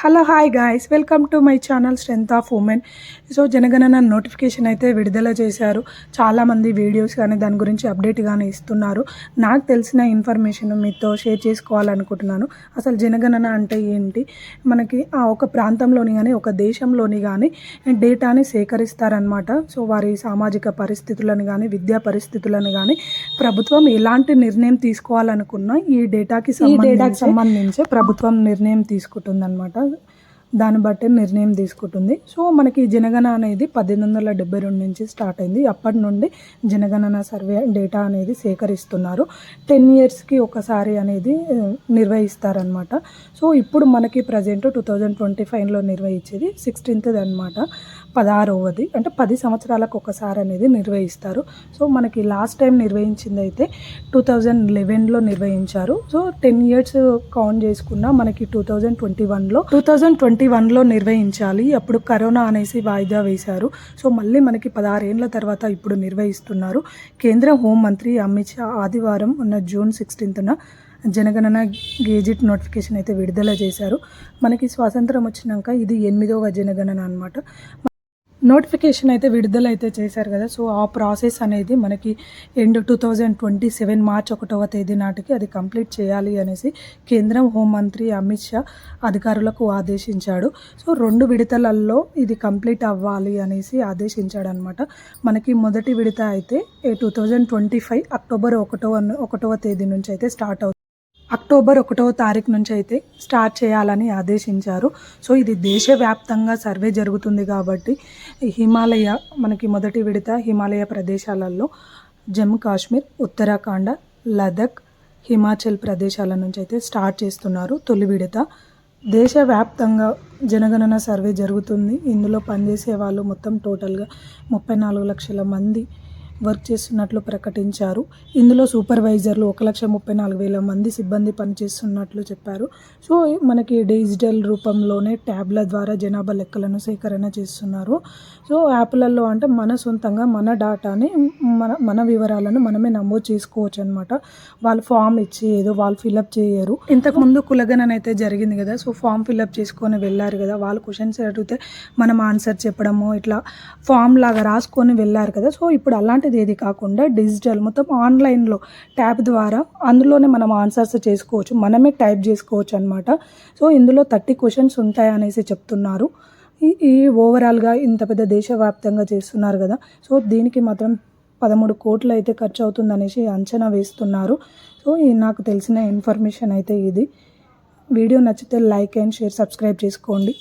Hello hi guys. Welcome to my channel strength of women. So జనగణన notification అయితే విడుదల చేశారు. చాలామంది వీడియోస్ కానీ దాని గురించి అప్డేట్ కానీ ఇస్తున్నారు. నాకు తెలిసిన ఇన్ఫర్మేషన్ మీతో షేర్ చేసుకోవాలనుకుంటున్నాను. అసలు జనగణన అంటే ఏంటి? మనకి ఆ ఒక ప్రాంతంలోని కానీ ఒక దేశంలోని కానీ డేటాని సేకరిస్తారనమాట సో వారి సామాజిక పరిస్థితులను కానీ విద్యా పరిస్థితులను కానీ ప్రభుత్వం ఎలాంటి నిర్ణయం తీసుకోవాలనుకున్నా ఈ డేటాకి ఈ డేటాకి సంబంధించి ప్రభుత్వం నిర్ణయం తీసుకుంటుందన్నమాట. దాన్ని బట్టి నిర్ణయం తీసుకుంటుంది. సో మనకి జనగణ అనేది పద్దెనిమిది వందల డెబ్బై రెండు నుంచి స్టార్ట్ అయింది. అప్పటి నుండి జనగణన సర్వే డేటా అనేది సేకరిస్తున్నారు. టెన్ ఇయర్స్కి ఒకసారి అనేది నిర్వహిస్తారనమాట సో ఇప్పుడు మనకి ప్రజెంట్ టూ థౌజండ్ ట్వంటీ ఫైవ్లో నిర్వహించేది సిక్స్టీన్త్ అనమాట పదహారవది అంటే పది సంవత్సరాలకు ఒకసారి అనేది నిర్వహిస్తారు. సో మనకి లాస్ట్ టైం నిర్వహించింది అయితే టూ థౌజండ్ లెవెన్లో నిర్వహించారు. సో టెన్ ఇయర్స్ కౌంట్ చేసుకున్న మనకి టూ థౌజండ్ ట్వంటీ వన్లో టూ థౌజండ్ ట్వంటీ వన్లో నిర్వహించాలి. అప్పుడు కరోనా అనేసి వాయిదా వేశారు. సో మళ్ళీ మనకి పదహారేళ్ళ తర్వాత ఇప్పుడు నిర్వహిస్తున్నారు. కేంద్ర హోంమంత్రి అమిత్ షా ఆదివారం ఉన్న జూన్ సిక్స్టీన్త్న జనగణన గేజిట్ నోటిఫికేషన్ అయితే విడుదల చేశారు. మనకి స్వాతంత్రం వచ్చినాక ఇది ఎనిమిదవ జనగణన అనమాట నోటిఫికేషన్ అయితే విడుదల అయితే చేశారు కదా సో ఆ ప్రాసెస్ అనేది మనకి end two thousand twenty seven March ఒకటవ తేదీ నాటికి అది కంప్లీట్ చేయాలి అనేసి కేంద్రం హోంమంత్రి అమిత్ షా అధికారులకు ఆదేశించాడు. సో రెండు విడతలలో ఇది కంప్లీట్ అవ్వాలి అనేసి ఆదేశించాడు అనమాట మనకి మొదటి విడత అయితే two thousand twenty five October ఒకటవ ఒకటవ తేదీ నుంచి అయితే స్టార్ట్ అవుతుంది. అక్టోబర్ ఒకటవ తారీఖు నుంచి అయితే స్టార్ట్ చేయాలని ఆదేశించారు. సో ఇది దేశవ్యాప్తంగా సర్వే జరుగుతుంది కాబట్టి హిమాలయ మనకి మొదటి విడత హిమాలయ ప్రదేశాలలో జమ్మూ కాశ్మీర్ ఉత్తరాఖండ్ లదక్ హిమాచల్ ప్రదేశాల నుంచి అయితే స్టార్ట్ చేస్తున్నారు తొలి విడత. దేశవ్యాప్తంగా జనగణన సర్వే జరుగుతుంది. ఇందులో పనిచేసే వాళ్ళు మొత్తం టోటల్గా ముప్పై నాలుగు లక్షల మంది వర్క్ చేస్తున్నట్లు ప్రకటించారు. ఇందులో సూపర్వైజర్లు ఒక లక్ష ముప్పై నాలుగు వేల మంది సిబ్బంది పనిచేస్తున్నట్లు చెప్పారు. సో మనకి డిజిటల్ రూపంలోనే ట్యాబ్ల ద్వారా జనాభా లెక్కలను సేకరణ చేస్తున్నారు. సో యాప్లలో అంటే మన సొంతంగా మన డాటాని మన మన వివరాలను మనమే నమోదు చేసుకోవచ్చు అనమాట వాళ్ళు ఫామ్ ఇచ్చి ఏదో వాళ్ళు ఫిలప్ చేయరు. ఇంతకుముందు కులగణన అయితే జరిగింది కదా సో ఫామ్ ఫిలప్ చేసుకొని వెళ్ళారు కదా వాళ్ళు క్వశ్చన్స్ అడిగితే మనం ఆన్సర్ చెప్పడము ఇట్లా ఫామ్ లాగా రాసుకొని వెళ్ళారు కదా. సో ఇప్పుడు అలాంటి ఏది కాకుండా డిజిటల్ మొత్తం ఆన్లైన్లో ట్యాబ్ ద్వారా అందులోనే మనం ఆన్సర్స్ చేసుకోవచ్చు. మనమే టైప్ చేసుకోవచ్చు అనమాట సో ఇందులో థర్టీ క్వశ్చన్స్ ఉంటాయి అనేసి చెప్తున్నారు. ఈ ఈ ఓవరాల్గా ఇంత పెద్ద దేశవ్యాప్తంగా చేస్తున్నారు కదా. సో దీనికి మాత్రం పదమూడు కోట్లు అయితే ఖర్చు అవుతుంది అనేసి అంచనా వేస్తున్నారు. సో ఈ నాకు తెలిసిన ఇన్ఫర్మేషన్ అయితే ఇది. వీడియో నచ్చితే లైక్ అండ్ షేర్ సబ్స్క్రైబ్ చేసుకోండి.